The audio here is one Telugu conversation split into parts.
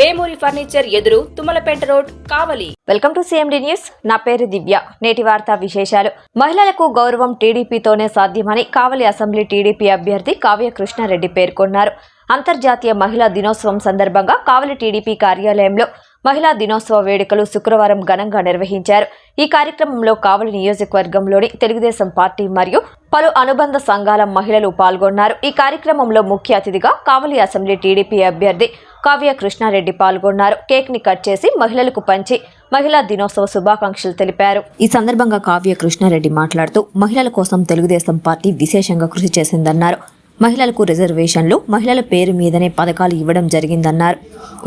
వేమూరి ఫర్నిచర్ ఎదురు Tummalapeta road Kavali. Welcome to CMD news. నా పేరు దివ్య. నేటి వార్తా విశేషాలు. మహిళలకు గౌరవం టీడీపీతోనే సాధ్యమని కావలి అసెంబ్లీ టీడీపీ అభ్యర్థి కావ్య కృష్ణారెడ్డి పేర్కొన్నారు. అంతర్జాతీయ మహిళా దినోత్సవం సందర్భంగా కావలి టీడీపీ కార్యాలయంలో మహిళా దినోత్సవ వేడుకలు శుక్రవారం ఘనంగా నిర్వహించారు. ఈ కార్యక్రమంలో కావలి నియోజకవర్గంలోని తెలుగుదేశం పార్టీ మరియు పలు అనుబంధ సంఘాల మహిళలు పాల్గొన్నారు. ఈ కార్యక్రమంలో ముఖ్య అతిథిగా కావలి అసెంబ్లీ టీడీపీ అభ్యర్థి కావ్య కృష్ణారెడ్డి పాల్గొన్నారు. కేక్ని కట్ చేసి మహిళలకు పంచి మహిళా దినోత్సవ శుభాకాంక్షలు తెలిపారు. ఈ సందర్భంగా కావ్య కృష్ణారెడ్డి మాట్లాడుతూ మహిళల కోసం తెలుగుదేశం పార్టీ విశేషంగా కృషి చేసిందన్నారు. మహిళలకు రిజర్వేషన్లు మహిళల పేరు మీదనే పథకాలు ఇవ్వడం జరిగిందన్నారు.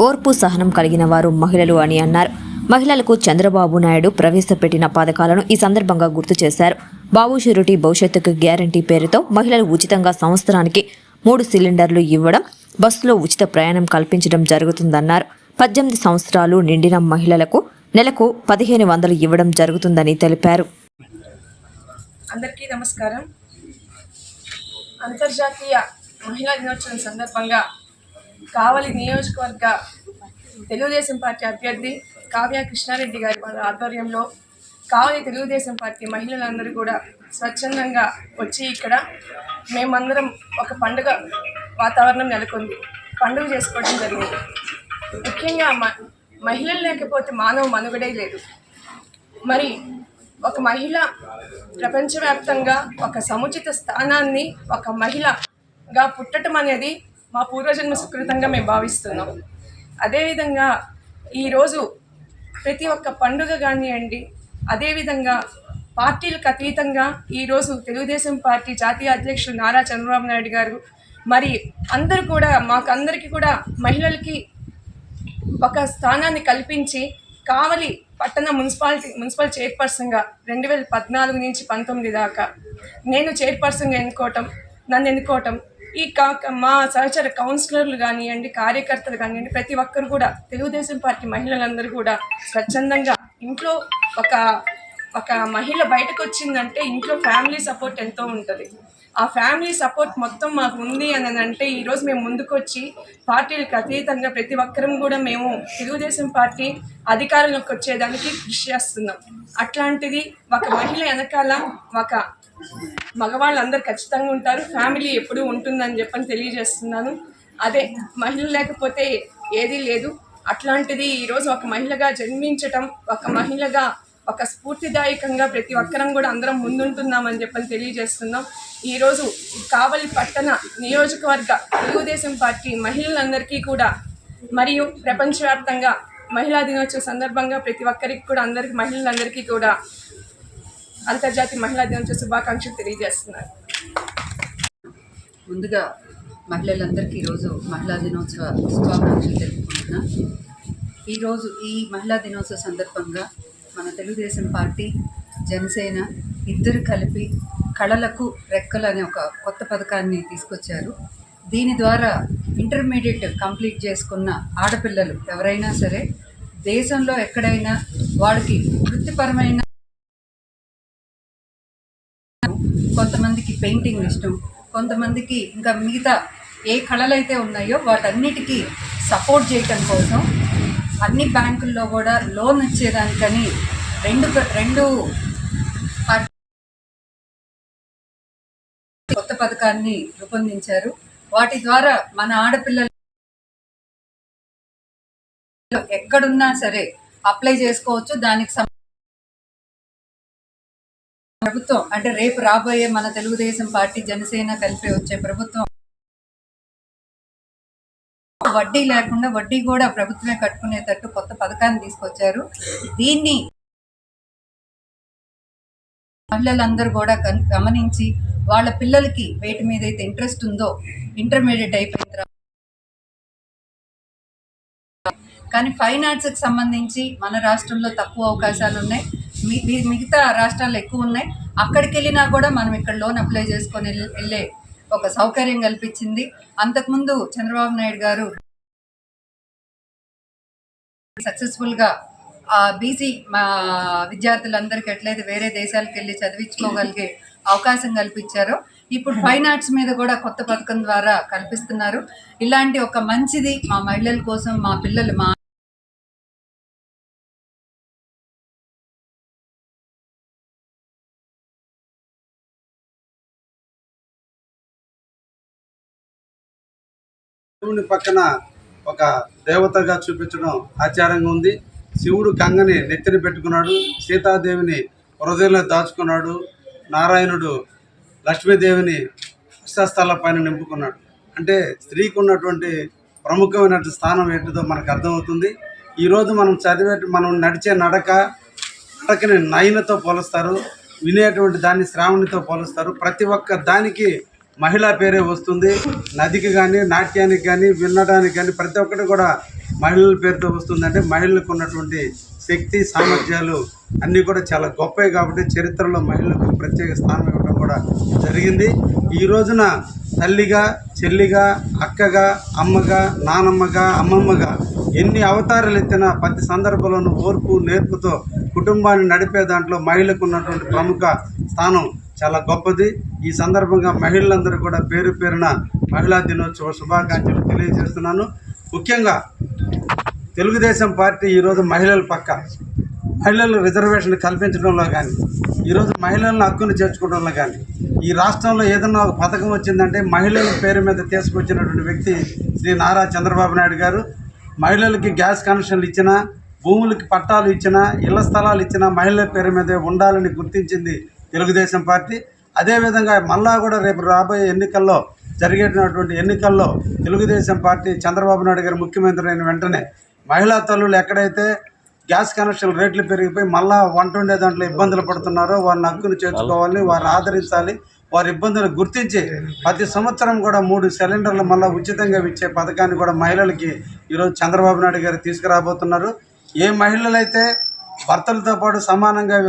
ఓర్పు సహనం కలిగిన వారు మహిళలు అని అన్నారు. మహిళలకు చంద్రబాబు నాయుడు ప్రవేశపెట్టిన పథకాలను ఈ సందర్భంగా గుర్తు చేశారు. బాబు షూరిటీ భవిష్యత్తుకు గ్యారంటీ పేరుతో మహిళలు ఉచితంగా సంవత్సరానికి మూడు సిలిండర్లు ఇవ్వడం బస్సులో ఉచిత ప్రయాణం కల్పించడం జరుగుతుందన్నారు. పద్దెనిమిది సంవత్సరాలు నిండిన మహిళలకు నెలకు పదిహేను వందలు ఇవ్వడం జరుగుతుందని తెలిపారు. అందరికీ నమస్కారం. అంతర్జాతీయ మహిళా దినోత్సవం సందర్భంగా కావలి నియోజకవర్గ తెలుగుదేశం పార్టీ అభ్యర్థి కావ్య కృష్ణారెడ్డి గారి వాళ్ళ ఆధ్వర్యంలో కావలి తెలుగుదేశం పార్టీ మహిళలందరూ కూడా స్వచ్ఛందంగా వచ్చి ఇక్కడ మేమందరం ఒక పండుగ వాతావరణం నెలకొంది. పండుగ చేసుకోవడం జరిగింది. ముఖ్యంగా మ మహిళలు లేకపోతే మానవ మనుగడే లేదు. మరి ఒక మహిళ ప్రపంచవ్యాప్తంగా ఒక సముచిత స్థానాన్ని ఒక మహిళగా పుట్టడం అనేది మా పూర్వజన్మ సుకృతంగా మేము భావిస్తున్నాం. అదేవిధంగా ఈరోజు ప్రతి ఒక్క పండుగ కానివ్వండి అదేవిధంగా పార్టీలకు అతీతంగా ఈరోజు తెలుగుదేశం పార్టీ జాతీయ అధ్యక్షులు నారా చంద్రబాబు నాయుడు గారు మరి అందరూ కూడా మాకు అందరికీ కూడా మహిళలకి ఒక స్థానాన్ని కల్పించి కావలి పట్టణ మున్సిపాలిటీ మున్సిపల్ చైర్పర్సన్గా రెండు వేల పద్నాలుగు నుంచి పంతొమ్మిది దాకా నేను చైర్పర్సన్గా ఎన్నుకోవటం నన్ను ఎన్నుకోవటం ఈ కాక మా సహచర కౌన్సిలర్లు కానివ్వండి కార్యకర్తలు కానివ్వండి ప్రతి ఒక్కరు కూడా తెలుగుదేశం పార్టీ మహిళలందరూ కూడా స్వచ్ఛందంగా ఇంట్లో ఒక ఒక మహిళ బయటకు వచ్చిందంటే ఇంట్లో ఫ్యామిలీ సపోర్ట్ ఎంతో ఉంటుంది. ఆ ఫ్యామిలీ సపోర్ట్ మొత్తం మాకు ఉంది అని అంటే ఈరోజు మేము ముందుకొచ్చి పార్టీలకు అతీతంగా ప్రతి ఒక్కరం కూడా మేము తెలుగుదేశం పార్టీ అధికారంలోకి వచ్చేదానికి కృషి చేస్తున్నాం. అట్లాంటిది ఒక మహిళ వెనకాల ఒక మగవాళ్ళందరూ ఖచ్చితంగా ఉంటారు. ఫ్యామిలీ ఎప్పుడూ ఉంటుందని చెప్పని తెలియజేస్తున్నాను. అదే మహిళ లేకపోతే ఏదీ లేదు. అట్లాంటిది ఈరోజు ఒక మహిళగా జన్మించటం ఒక మహిళగా ఒక స్ఫూర్తిదాయకంగా ప్రతి ఒక్కరం కూడా అందరం ముందుంటున్నామని చెప్పని తెలియజేస్తున్నాం. ఈరోజు కావలి పట్టణ నియోజకవర్గ తెలుగుదేశం పార్టీ మహిళలందరికీ కూడా మరియు ప్రపంచవ్యాప్తంగా మహిళా దినోత్సవ సందర్భంగా ప్రతి ఒక్కరికి కూడా అందరికి మహిళలందరికీ కూడా అంతర్జాతీయ మహిళా దినోత్సవ శుభాకాంక్షలు తెలియజేస్తున్నారు ముందుగా మహిళలందరికీ ఈరోజు మహిళా దినోత్సవ శుభాకాంక్షలు తెలుపుకుంటున్నా ఈరోజు ఈ మహిళా దినోత్సవ సందర్భంగా మన తెలుగుదేశం పార్టీ జనసేన ఇద్దరు కలిపి కళలకు రెక్కలు అనే ఒక కొత్త పథకాన్ని తీసుకొచ్చారు. దీని ద్వారా ఇంటర్మీడియట్ కంప్లీట్ చేసుకున్న ఆడపిల్లలు ఎవరైనా సరే దేశంలో ఎక్కడైనా వాళ్ళకి వృత్తిపరమైన కొంతమందికి పెయింటింగ్ ఇష్టం కొంతమందికి ఇంకా మిగతా ఏ కళలు అయితే ఉన్నాయో వాటన్నిటికీ సపోర్ట్ చేయటం కోసం అన్ని బ్యాంకుల్లో కూడా లోన్ ఇచ్చేదానికని రెండు రెండు కొత్త పథకాన్ని రూపొందించారు. వాటి ద్వారా మన ఆడపిల్లలు ఎక్కడున్నా సరే అప్లై చేసుకోవచ్చు. దానికి ప్రభుత్వం అంటే రేపు రాబోయే మన తెలుగుదేశం పార్టీ జనసేన కలిపి వచ్చే ప్రభుత్వం వడ్డీ లేకుండా వడ్డీ కూడా ప్రభుత్వమే కట్టుకునేటట్టు కొత్త పథకాన్ని తీసుకొచ్చారు. దీన్ని మహిళలందరూ కూడా గమనించి వాళ్ళ పిల్లలకి వేటి మీద అయితే ఇంట్రెస్ట్ ఉందో ఇంటర్మీడియట్ అయిపోయిన తర్వాత కానీ ఫైన్ ఆర్ట్స్కి సంబంధించి మన రాష్ట్రంలో తక్కువ అవకాశాలు ఉన్నాయి. మిగతా రాష్ట్రాలు ఎక్కువ ఉన్నాయి. అక్కడికి వెళ్ళినా కూడా మనం ఇక్కడ లోన్ అప్లై చేసుకొని వెళ్ళే ఒక సౌకర్యం కల్పించింది. అంతకుముందు చంద్రబాబు నాయుడు గారు సక్సెస్ఫుల్గా బీసీ మా విద్యార్థులందరికీ ఎట్లయితే వేరే దేశాలకు వెళ్ళి చదివించుకోగలిగే అవకాశం కల్పించారో ఇప్పుడు ఫైన్ ఆర్ట్స్ మీద కూడా కొత్త పథకం ద్వారా కల్పిస్తున్నారు. ఇలాంటి ఒక మంచిది మా మహిళల కోసం మా పిల్లలు మా శివుని పక్కన ఒక దేవతగా చూపించడం ఆచారంగా ఉంది. శివుడు గంగని నెత్తిన పెట్టుకున్నాడు. సీతాదేవిని హృదయంలో దాచుకున్నాడు. నారాయణుడు లక్ష్మీదేవిని అష్టస్థల పైన నింపుకున్నాడు. అంటే స్త్రీకి ఉన్నటువంటి ప్రముఖమైన స్థానం ఏంటిదో మనకు అర్థమవుతుంది. ఈరోజు మనం చదివే మనం నడిచే నడక నడకని నయనతో పోలుస్తారు. వినేటువంటి దాన్ని శ్రావణితో పోలుస్తారు. ప్రతి ఒక్క దానికి మహిళా పేరే వస్తుంది. నదికి కానీ నాట్యానికి కానీ వినడానికి కానీ ప్రతి ఒక్కటి కూడా మహిళల పేరుతో వస్తుందంటే మహిళలకు ఉన్నటువంటి శక్తి సామర్థ్యాలు అన్నీ కూడా చాలా గొప్పవి కాబట్టి చరిత్రలో మహిళలకు ప్రత్యేక స్థానం ఇవ్వడం కూడా జరిగింది. ఈ రోజున తల్లిగా చెల్లిగా అక్కగా అమ్మగా నానమ్మగా అమ్మమ్మగా ఎన్ని అవతారాలు ఎత్తినా ప్రతి సందర్భంలోనూ ఓర్పు నేర్పుతో కుటుంబాన్ని నడిపే దాంట్లో మహిళకు ఉన్నటువంటి ప్రముఖ స్థానం చాలా గొప్పది. ఈ సందర్భంగా మహిళలందరూ కూడా పేరు పేరున మహిళా దినోత్సవ శుభాకాంక్షలు తెలియజేస్తున్నాను. ముఖ్యంగా తెలుగుదేశం పార్టీ ఈరోజు మహిళల పక్క. మహిళలు రిజర్వేషన్ కల్పించడంలో కానీ ఈరోజు మహిళలను హక్కును చేర్చుకోవడంలో కానీ ఈ రాష్ట్రంలో ఏదన్నా ఒక పథకం వచ్చిందంటే మహిళల పేరు మీద తీసుకొచ్చినటువంటి వ్యక్తి శ్రీ నారా చంద్రబాబు నాయుడు గారు. మహిళలకి గ్యాస్ కనెక్షన్లు ఇచ్చినా భూములకి పట్టాలు ఇచ్చినా ఇళ్ళ స్థలాలు ఇచ్చినా మహిళల పేరు మీదే ఉండాలని గుర్తించింది తెలుగుదేశం పార్టీ. అదేవిధంగా మళ్ళా కూడా రేపు రాబోయే ఎన్నికల్లో జరిగేటటువంటి ఎన్నికల్లో తెలుగుదేశం పార్టీ చంద్రబాబు నాయుడు గారు ముఖ్యమంత్రి అయిన వెంటనే మహిళా తల్లులు ఎక్కడైతే గ్యాస్ కనెక్షన్ రేట్లు పెరిగిపోయి మళ్ళా వంట ఉండే దాంట్లో ఇబ్బందులు పడుతున్నారో వారిని హక్కును చేర్చుకోవాలి వారిని ఆదరించాలి వారి ఇబ్బందులు గుర్తించి ప్రతి సంవత్సరం కూడా మూడు సిలిండర్లు మళ్ళీ ఉచితంగా ఇచ్చే పథకాన్ని కూడా మహిళలకి ఈరోజు చంద్రబాబు నాయుడు గారు తీసుకురాబోతున్నారు. ఏ మహిళలైతే భర్తలతో పాటు సమానంగా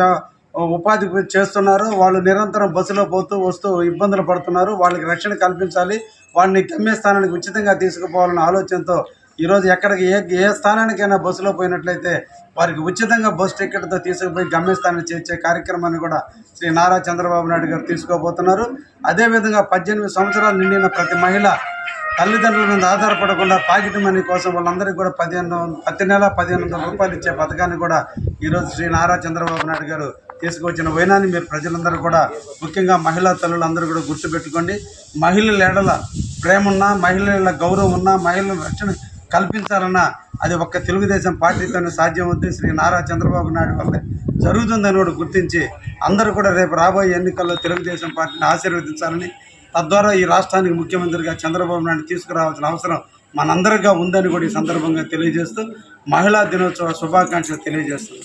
ఉపాధి చేస్తున్నారు. వాళ్ళు నిరంతరం బస్సులో పోతూ వస్తూ ఇబ్బందులు పడుతున్నారు. వాళ్ళకి రక్షణ కల్పించాలి. వాళ్ళని గమ్యస్థానానికి ఉచితంగా తీసుకుపోవాలన్న ఆలోచనతో ఈరోజు ఎక్కడికి ఏ ఏ స్థానానికైనా బస్సులో పోయినట్లయితే వారికి ఉచితంగా బస్ టికెట్తో తీసుకుపోయి గమ్యస్థానాన్ని చేర్చే కార్యక్రమాన్ని కూడా శ్రీ నారా చంద్రబాబు నాయుడు గారు తీసుకోబోతున్నారు అదేవిధంగా పద్దెనిమిది సంవత్సరాలు నిండిన ప్రతి మహిళ తల్లిదండ్రుల మీద ఆధారపడకుండా పాకెట్ మనీ కోసం వాళ్ళందరికీ కూడా పదిహేను ప్రతి నెల పదిహేను వందల రూపాయలు ఇచ్చే పథకాన్ని కూడా ఈరోజు శ్రీ నారా చంద్రబాబు నాయుడు గారు తీసుకొచ్చిన వైనాన్ని మీరు ప్రజలందరూ కూడా ముఖ్యంగా మహిళా తల్లులందరూ కూడా గుర్తుపెట్టుకోండి. మహిళల ఎడల ప్రేమ ఉన్నా మహిళల గౌరవం ఉన్నా మహిళల రక్షణ కల్పించాలన్నా అది ఒక్క తెలుగుదేశం పార్టీతోనే సాధ్యం అవుతుంది శ్రీ నారా చంద్రబాబు నాయుడు వల్ల జరుగుతుందని కూడా గుర్తించి అందరూ కూడా రేపు రాబోయే ఎన్నికల్లో తెలుగుదేశం పార్టీని ఆశీర్వదించాలని తద్వారా ఈ రాష్ట్రానికి ముఖ్యమంత్రిగా చంద్రబాబు నాయుడు తీసుకురావాల్సిన అవసరం మనందరిగా ఉందని కూడా ఈ సందర్భంగా తెలియజేస్తూ మహిళా దినోత్సవ శుభాకాంక్షలు తెలియజేస్తుంది